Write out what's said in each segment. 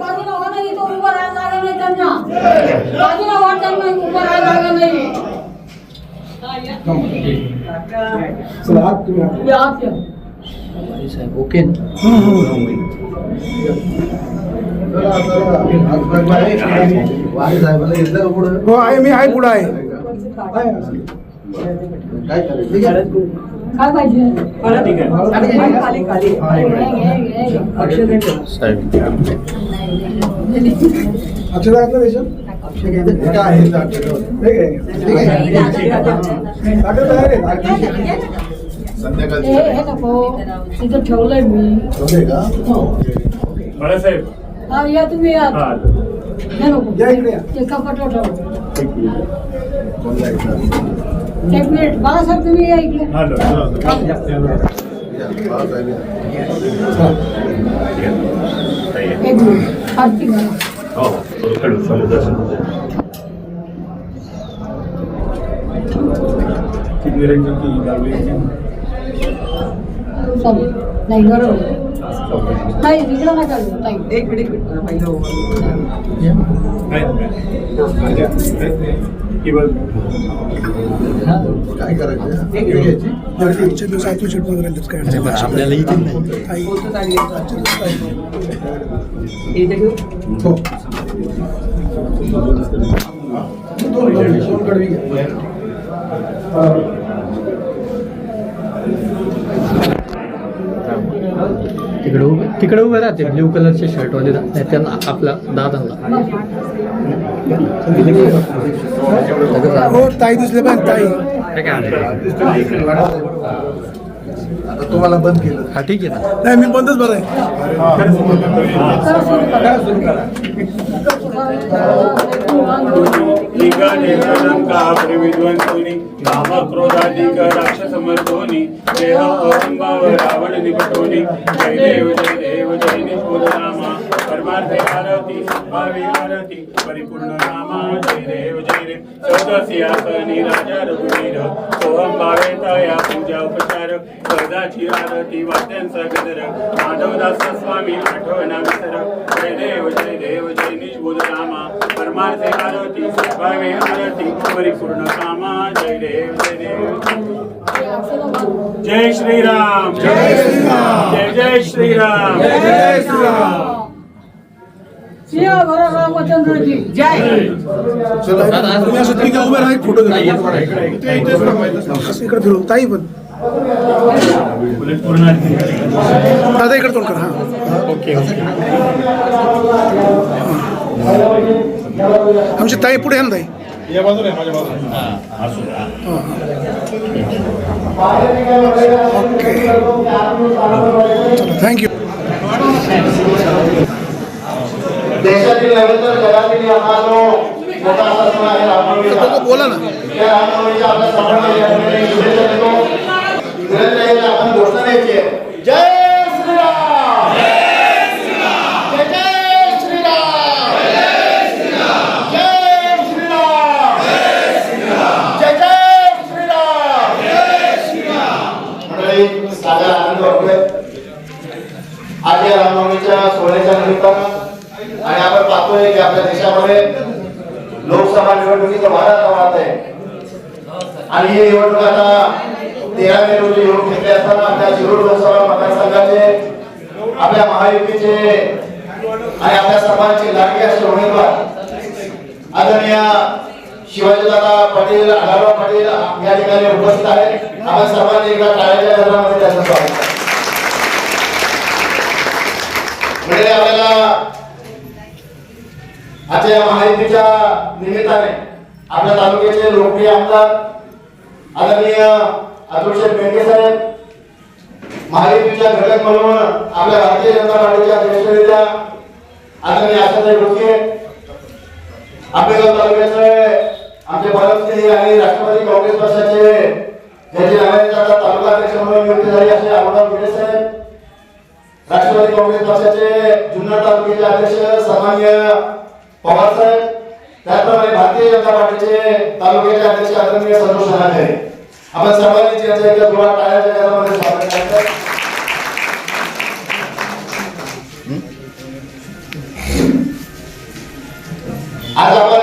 बाजूला व्हा नाही, इथं उभं राहायला जागा नाही त्यांना. बाजूला व्हा त्यांना, उभं राहायला जागा नाही. हा, या. या, आत या. हो आहे मी आहे पुढे आहे काय पाहिजे खाली, खाली. घे, घे, घे. अक्षर आहेत ना त्याच्यात ठीक आहे. ठीक आहे. ताटं तयार आहे. हे, हे नको. तिथं ठेवलंय मी बाळासाहेब हा या तुम्ही या हा हे नको या इकडे या. ते कपाटावर ठेवा एक मिनिट बाळासाहेब तुम्ही हॅलो एक मिनिट आरती करा. हो नाही बरोबर नाही तिकडं नका जाऊ, ताई. एक मिनिट पहिलं काय करायचं. आपल्याला इथे नाही आई. फोटो काढली इथे घेऊ हो. दोन कडवी, दोन कडवी घ्या. तिकडे उभे तिकडे उभे राहते. ब्ल्यू कलरचे शर्ट वाले नाही त्यांना आपला दादाला हो ताई दिसले पण ताई. आता तुम्हाला बंद केलं. हा ठीक आहे ना. नाही मी बंदच बरं आहे. विध्वंसोनी देह अहंभाव रावण निपटोनी जय देव जय देव जय निष्ठुर रामा परमार्थे आरती भावी आरती परिपूर्ण रामा जय देव जय देव। चौदसियासनी राजा रघुवीर सोहम भावे तया पूजा उपचार। पदाची आरती वाद्यांचा गदर। माधवदास स्वामी आठवणा विसर जय देव जय देव जय निष्बुध रामा परमार्थे आरती भावे आरती परिपूर्ण कामा जय देव जय देव। जय श्रीराम। जय श्रीराम। जय जय श्रीराम। जय जय श्रीराम। भरा रामचंद्रजी जय। तुम्ही असं उभे राहा फोटो. असं इकडे फिरू ताई पण. पूर्ण दादा इकडे तोंड कर हा. Okay okay. आमची ताई पुढे आहे ना ताई? थँक्यू देशातील नव्हे तर जगातील हा जो मोठा असा सण आहे रामनवमीचा. बोला ना. रामनवमीच्या आपल्या सर्वांना या ठिकाणी शुभेच्छा देतो विनंती आहे की आपण घोषणा द्यायची आहे जय श्रीराम जय जय श्रीराम जय श्रीराम जय जय श्रीराम मंडळी सागर आनंद वाटतोय. आज या रामनवमीच्या सोहळ्याच्या निमित्तानं आणि आपण पाहतोय की आपल्या देशामध्ये लोकसभा निवडणुकीचं वारा आता आहे. आणि ही निवडणूक आता तेरा मे रोजी येऊन घेतली असताना आपल्या शिरूर लोकसभा मतदारसंघाचे आपल्या महायुतीचे आणि आपल्या सर्वांचे लाडके असे उमेदवार आदरणीय शिवाजीदादा पाटील आढावा पाटील या ठिकाणी उपस्थित आहेत. आपण सर्वांनी एका टाळ्याच्या घरामध्ये त्यांचं स्वागत म्हणजे आपल्याला आजच्या या महायुतीच्या निमित्ताने आपल्या तालुक्याचे लोकप्रिय आमदार आदरणीय अतुल शेठ साहेब महायुतीच्या घटक म्हणून आपल्या भारतीय जनता पार्टीच्या ज्येष्ठ नेत्या आदरणीय आशाताई घोटके आंबेगाव तालुक्याचे आमचे बाळांचे आणि राष्ट्रवादी काँग्रेस पक्षाचे ज्याचे नावाने तालुका अध्यक्ष म्हणून नियुक्ती झाली असे आमदार भिडे साहेब राष्ट्रवादी काँग्रेस पक्षाचे जुन्नर तालुक्याचे अध्यक्ष सामान्य पवार साहेब त्याचप्रमाणे भारतीय जनता पार्टीचे तालुक्याचे अध्यक्ष आदरणीय संतोष राणे आपण सर्वांनी त्यांच्या एकदा थोडा टाळ्याच्या गजरामध्ये स्वागत करायचं आज आपण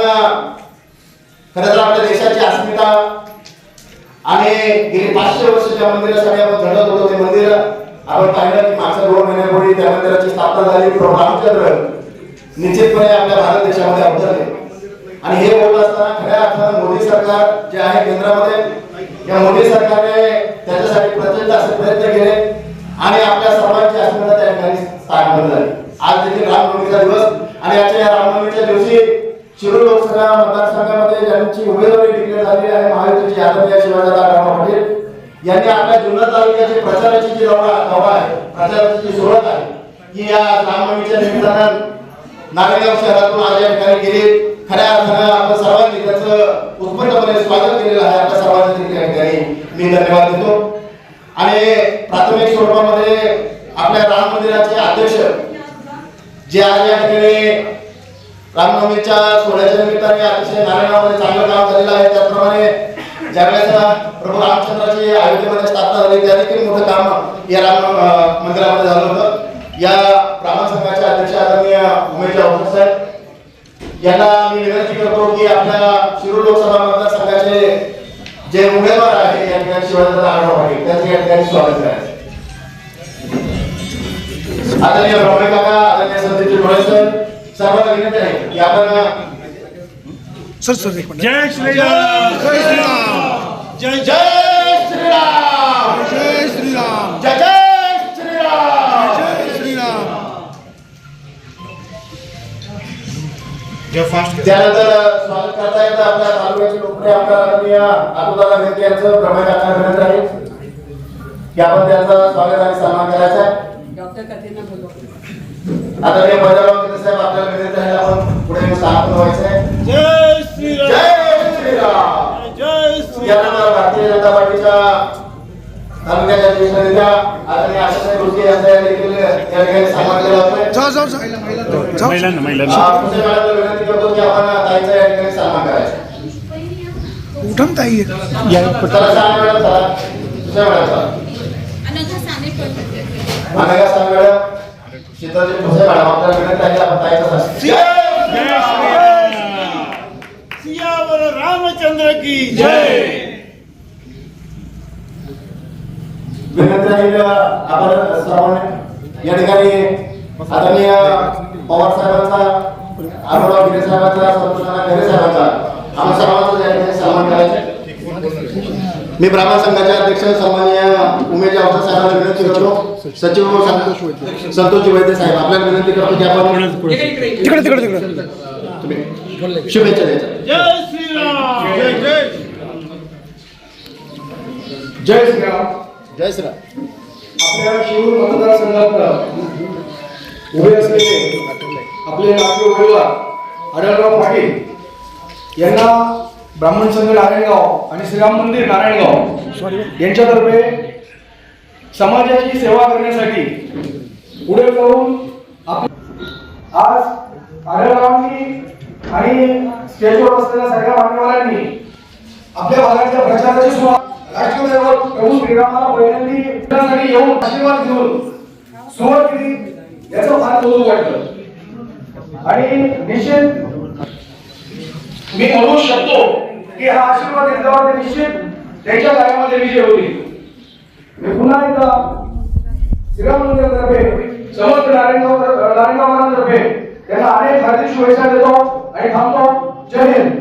पाचशे वर्ष मंदिरासाठी आपण झटत होतो ते मंदिर आपण पाहिलं की मागच्या दोन महिन्यापूर्वी त्या मंदिराची स्थापना झाली. रामचंद्र निश्चितपणे आपल्या भारत देशामध्ये अवतरले. आणि हे बोलत असताना खऱ्या अर्थानं मोदी सरकार जे आहे केंद्रामध्ये या मोदी सरकारने त्याच्यासाठी प्रचंड असे प्रयत्न केले आणि आपल्या सर्वांची अस्मिता त्या ठिकाणी स्थापन झाली आज देखील रामनवमीचा दिवस आणि आजच्या या रामनवमीच्या दिवशी शिरूर लोकसभा मतदारसंघामध्ये ज्यांची उमेदवारी डिक्लेअर झाली आहे महायुतीची यादव या शिवाजीराव राव यांनी आपल्या जुन्नर तालुक्याचे प्रचाराची जी दौरा दौरा आहे प्रचाराची जी सुरुवात आहे की या रामनवमीच्या निमित्तानं नारायणगाव शहरातून आज या ठिकाणी गेले. खऱ्या अर्थानं आपण सर्वांनी त्याचं उत्स्फूर्तपणे स्वागत केलेलं आहे आपल्या सर्वांचं ठिकाणी. मी धन्यवाद देतो. आणि प्राथमिक स्वरूपामध्ये आपल्या राम मंदिराचे अध्यक्ष जे आज या ठिकाणी रामनवमीच्या सोहळ्याच्या निमित्ताने अतिशय नारायणामध्ये चांगलं काम झालेलं आहे. त्याचप्रमाणे ज्यावेळेस प्रभू रामचंद्राची अयोध्येमध्ये स्थापना झाली त्या देखील मोठं काम या राम मंदिरामध्ये झालं होतं. या ब्राह्मण संघाचे अध्यक्ष आदरणीय उमेश अवसर साहेब यांना मी विनंती करतो की आपल्या शिरूर लोकसभा मतदारसंघाचे जे उमेदवार आहे या ठिकाणी शिवाजीराव आढाव पाटील त्यांचं या ठिकाणी स्वागत करायचं आदरणीय ब्रह्मे काका आदरणीय संदीपजी डोळे सर सर्वांना विनंती आहे की आपण सर सर जय श्रीराम! जय जय श्रीराम! जय श्रीराम! जय जय श्रीराम! जय श्रीराम! त्यानंतर स्वागत करता येतं आपल्या तालुक्याचे लोकप्रिय आमदार आदरणीय अतुलदादा मेहते यांचं काका विनंती आहे. की आपण त्यांचं स्वागत आणि सन्मान करायचा आहे. आदरणीय बजाराव मेहते साहेब आपल्याला विनंती आहे आपण पुढे स्थापन व्हायचंय. तालुक्याच्या ज्येष्ठ नेत्या आदरणीय आशाताई गुरके यांचा या देखील या ठिकाणी सन्मान केला जातोय जाऊ जाऊ जाऊ. महिलांना महिलांना. आ, तुमच्या मॅडमला विनंती करतो की आपण ताईचा या ठिकाणी सन्मान करायचा. उठम ताई. चला सांग मॅडम चला. तुझ्या मॅडम चला. अनघा साने पण अनघा सांग मॅडम शीतलजी भुसे मॅडम आपल्याला विनंती आहे की आपण ताईचा सन्मान जय श्रीराम सियावर रामचंद्र की जय. आपण सर्वांनी या ठिकाणी आदरणीय पवार साहेबांचा आढळराव गिरे साहेबांचा खरे साहेबांचा आम्हा सर्वांचा या ठिकाणी सन्मान करायचा मी ब्राह्मण संघाचे अध्यक्ष सन्माननीय उमेश अवसर साहेबांना विनंती करतो. सचिव संतोष संतोषजी वैद्य साहेब आपल्याला विनंती करतो की आपण तिकडे तिकडे तिकडे. शुभेच्छा द्यायच्या. जय श्रीराम जय श्रीराम आपल्या शिरूर मतदारसंघात उभे असलेले आपले नागपूर उमेदवार आढळराव पाटील यांना ब्राह्मण संघ नारायणगाव आणि श्रीराम मंदिर नारायणगाव यांच्यातर्फे समाजाची सेवा करण्यासाठी पुढे जाऊन आप- आज आढळरावांनी आणि स्टेजवर असलेल्या सगळ्या मान्यवरांनी आपल्या भागाच्या प्रचाराची सुरुवात राष्ट्रदैवत प्रभू श्रीरामाला पहिल्यांदी भेटण्यासाठी येऊन आशीर्वाद घेऊन सुरुवात केली. याचं फार कौतुक वाटलं. आणि निश्चित मी म्हणू शकतो की हा आशीर्वाद घेतल्यावर निश्चित त्यांच्या कार्यामध्ये विजय होतील मी पुन्हा एकदा श्रीराम मंदिरातर्फे समस्त नारायणगाव नारायणगावांतर्फे त्यांना अनेक हार्दिक शुभेच्छा देतो आणि थांबतो. जय हिंद.